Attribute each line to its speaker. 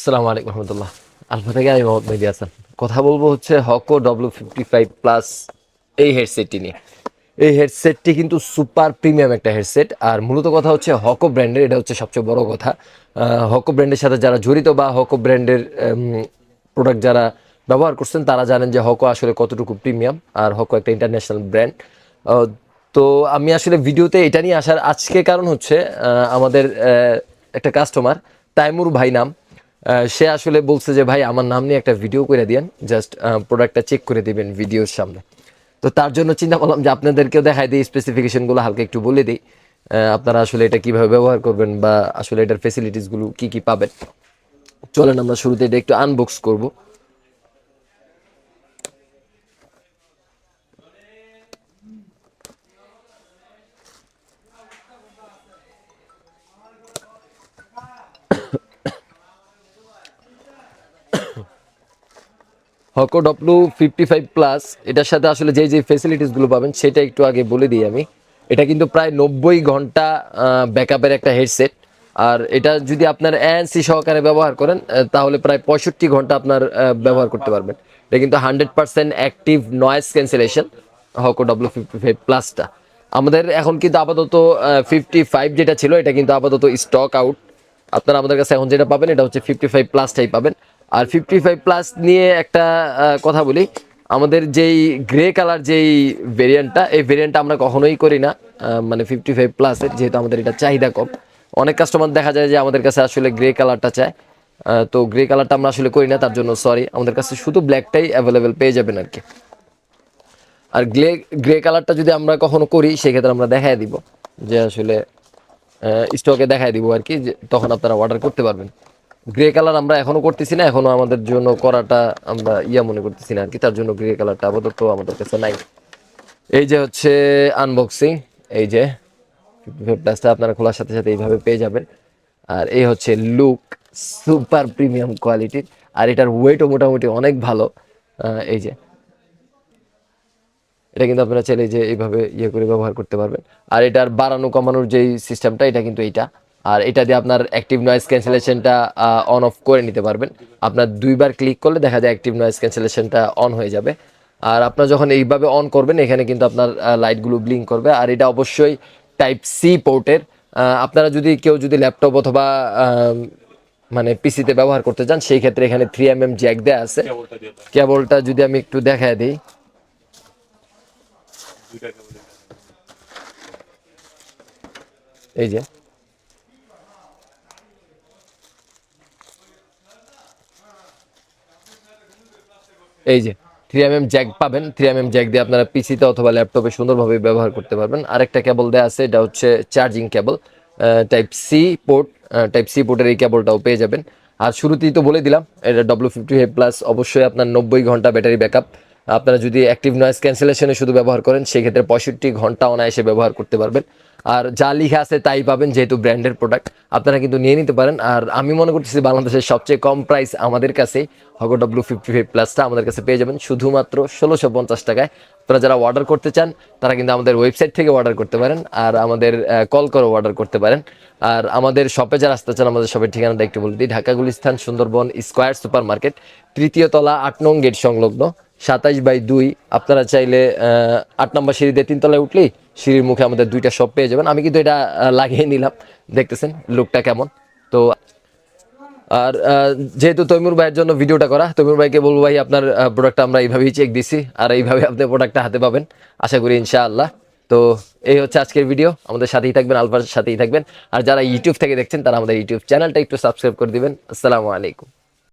Speaker 1: আসসালামু আলাইকুম রহমতুল্লাহ। আলফা থেকে আমি মোহাম্মদ মেহেদি কথা বলব হচ্ছে Hoco W fifty five plus এই হেডসেটটি নিয়ে। এই হেডসেটটি কিন্তু সুপার প্রিমিয়াম একটা হেডসেট আর মূলত কথা হচ্ছে হকো ব্র্যান্ডের এটা হচ্ছে সবচেয়ে বড় কথা। হকো ব্র্যান্ডের সাথে যারা জড়িত বা হকো ব্র্যান্ডের প্রোডাক্ট যারা ব্যবহার করছেন, তারা জানেন যে হকো আসলে কতটুকু প্রিমিয়াম আর হকো একটা ইন্টারন্যাশনাল ব্র্যান্ড তো আমি আসলে ভিডিওতে এটা নিয়ে আসার আজকে কারণ হচ্ছে আমাদের একটা কাস্টমার তাইমুর ভাই নাম। সে আসলে বলছে যে, ভাই, আমার নাম নিয়ে একটা ভিডিও করে দিয়েন। জাস্ট প্রোডাক্টটা চেক করে দিবেন ভিডিওর সামনে। তো তার জন্য চিন্তা করলাম যে, আপনাদেরকেও দেখাই দিই স্পেসিফিকেশনগুলো হালকা একটু বলে দিই। আপনারা আসলে এটা কীভাবে ব্যবহার করবেন বা আসলে এটার ফেসিলিটিসগুলো কী কী পাবেন। চলেন আমরা শুরুতে এটা একটু আনবক্স করব। Hoco W fifty five plus এটার সাথে আসলে যেই যে ফেসিলিটিসগুলো পাবেন, সেটা একটু আগে বলে দিই আমি। এটা কিন্তু প্রায় নব্বই ঘণ্টা ব্যাকআপের একটা হেডসেট আর এটা যদি আপনার এএনসি সহকারে ব্যবহার করেন তাহলে প্রায় পঁয়ষট্টি ঘণ্টা আপনার ব্যবহার করতে পারবেন। এটা কিন্তু hundred percent active noise cancellation Hoco W fifty five প্লাসটা আমাদের এখন কিন্তু আপাতত ফিফটি ফাইভ যেটা ছিল, এটা কিন্তু আপাতত স্টক আউট আপনারা আমাদের কাছে এখন যেটা পাবেন, এটা হচ্ছে ফিফটি ফাইভ প্লাসটাই পাবেন। আর ফিফটি ফাইভ প্লাস নিয়ে একটা কথা বলি। আমাদের যেই গ্রে কালার যেই ভেরিয়েন্টটা এই ভেরিয়েন্টটা আমরা কখনোই করি না। মানে ফিফটি ফাইভ প্লাসের যেহেতু আমাদের এটা চাহিদা কম। অনেক কাস্টমার দেখা যায় যে আমাদের কাছে আসলে গ্রে কালারটা চায়। তো গ্রে কালারটা আমরা আসলে করি না, তার জন্য সরি আমাদের কাছে শুধু ব্ল্যাকটাই অ্যাভেলেবেল পেয়ে যাবেন আর কি। আর গ্রে গ্রে কালারটা যদি আমরা কখনো করি, সেক্ষেত্রে আমরা দেখাই দিব। যে আসলে স্টকে দেখাই দিব আর কি তখন আপনারা অর্ডার করতে পারবেন। গ্রে কালার আমরা এখনও করতেছি না, এখনও আমাদের জন্য করাটা আমরা ইয়া মনে করতেছি না আর কি, তার জন্য গ্রে কালারটা আপাতত আমাদের কাছে নাই। এই যে হচ্ছে আনবক্সিং এই যে প্লাসটা আপনারা খোলার সাথে সাথে এইভাবে পেয়ে যাবেন। আর এই হচ্ছে লুক সুপার প্রিমিয়াম কোয়ালিটির আর এটার ওয়েটও মোটামুটি অনেক ভালো। এই যে এটা কিন্তু আপনারা চাইলে যে এইভাবে ইয়ে করে ব্যবহার করতে পারবেন। আর এটার বাড়ানো কমানোর যেই সিস্টেমটা এটা কিন্তু এইটা। আর এটা দিয়ে আপনার অ্যাক্টিভ নয়েজ ক্যান্সেলেশনটা অন অফ করে নিতে পারবেন। আপনার দুইবার ক্লিক করলে দেখা যায় অ্যাক্টিভ নয়েজ ক্যান্সেলেশনটা অন হয়ে যাবে। আর আপনার যখন এইভাবে অন করবেন এখানে কিন্তু আপনার লাইটগুলো ব্লিঙ্ক করবে। আর এটা অবশ্যই টাইপ সি পোর্টের আপনারা যদি কেউ যদি ল্যাপটপ অথবা মানে পিসিতে ব্যবহার করতে চান সেই ক্ষেত্রে এখানে থ্রি এম এম জ্যাক দেওয়া আছে। কেবলটা যদি আমি একটু দেখায় দিই। এই যে। এই যে থ্রি এম এম জ্যাক পাবেন। থ্রি এম এম জ্যাক দিয়ে আপনারা পিসিতে অথবা ল্যাপটপে সুন্দরভাবে ব্যবহার করতে পারবেন। আরেকটা কেবল দেওয়া আছে, এটা হচ্ছে charging cable type C port type C পোর্টের এই কেবলটাও পেয়ে যাবেন। আর শুরুতেই তো বলে দিলাম, এটা ডব্লিউ ফিফটি ফাইভ প্লাস অবশ্যই আপনার নব্বই ঘণ্টা ব্যাটারি ব্যাকআপ আপনারা যদি অ্যাক্টিভ নয়েজ ক্যান্সেলেশনে শুধু ব্যবহার করেন, সেক্ষেত্রে পঁয়ষট্টি ঘণ্টা অনায়াসে ব্যবহার করতে পারবেন। আর যা লিখা আছে তাই পাবেন যেহেতু ব্র্যান্ডের প্রোডাক্ট আপনারা কিন্তু নিয়ে নিতে পারেন। আর আমি মনে করতেছি বাংলাদেশের সবচেয়ে কম প্রাইস আমাদের কাছে হগো ডব্লিউ ফিফটি ফাইভ প্লাসটা আমাদের কাছে পেয়ে যাবেন শুধুমাত্র ষোলোশো পঞ্চাশ টাকায়। আপনারা যারা অর্ডার করতে চান, তারা কিন্তু আমাদের ওয়েবসাইট থেকে অর্ডার করতে পারেন আর আমাদের কল করে অর্ডার করতে পারেন। আর আমাদের শপে যারা আসতে চান, আমাদের শপের ঠিকানাটা একটু বলে দিই। Dhaka Gulistan Sundarban square super market তৃতীয় তলা আট নং গেট সংলগ্ন। সাতাইশ বাই দুই। আপনারা চাইলে আট নম্বর সিঁড়িতে তিনতলায় উঠলেই সিঁড়ির মুখে আমাদের দুইটা শপ পেয়ে যাবেন। আমি কিন্তু এটা লাগিয়ে নিলাম। দেখতেছেন লুকটা কেমন? তো, আর যেহেতু তৈমুর ভাইয়ের জন্য ভিডিওটা করা, তৈমুর ভাইকে বলব ভাই, আপনার প্রোডাক্টটা আমরা এইভাবেই চেক দিছি, আর এইভাবে আপনি প্রোডাক্টটা হাতে পাবেন। আশা করি ইনশাআল্লাহ। তো, এই হচ্ছে আজকের ভিডিও আমাদের সাথেই থাকবেন, আলফার সাথেই থাকবেন। আর যারা ইউটিউব থেকে দেখছেন, তারা আমাদের ইউটিউব চ্যানেলটা একটু সাবস্ক্রাইব করে দিবেন। আসসালামু আলাইকুম।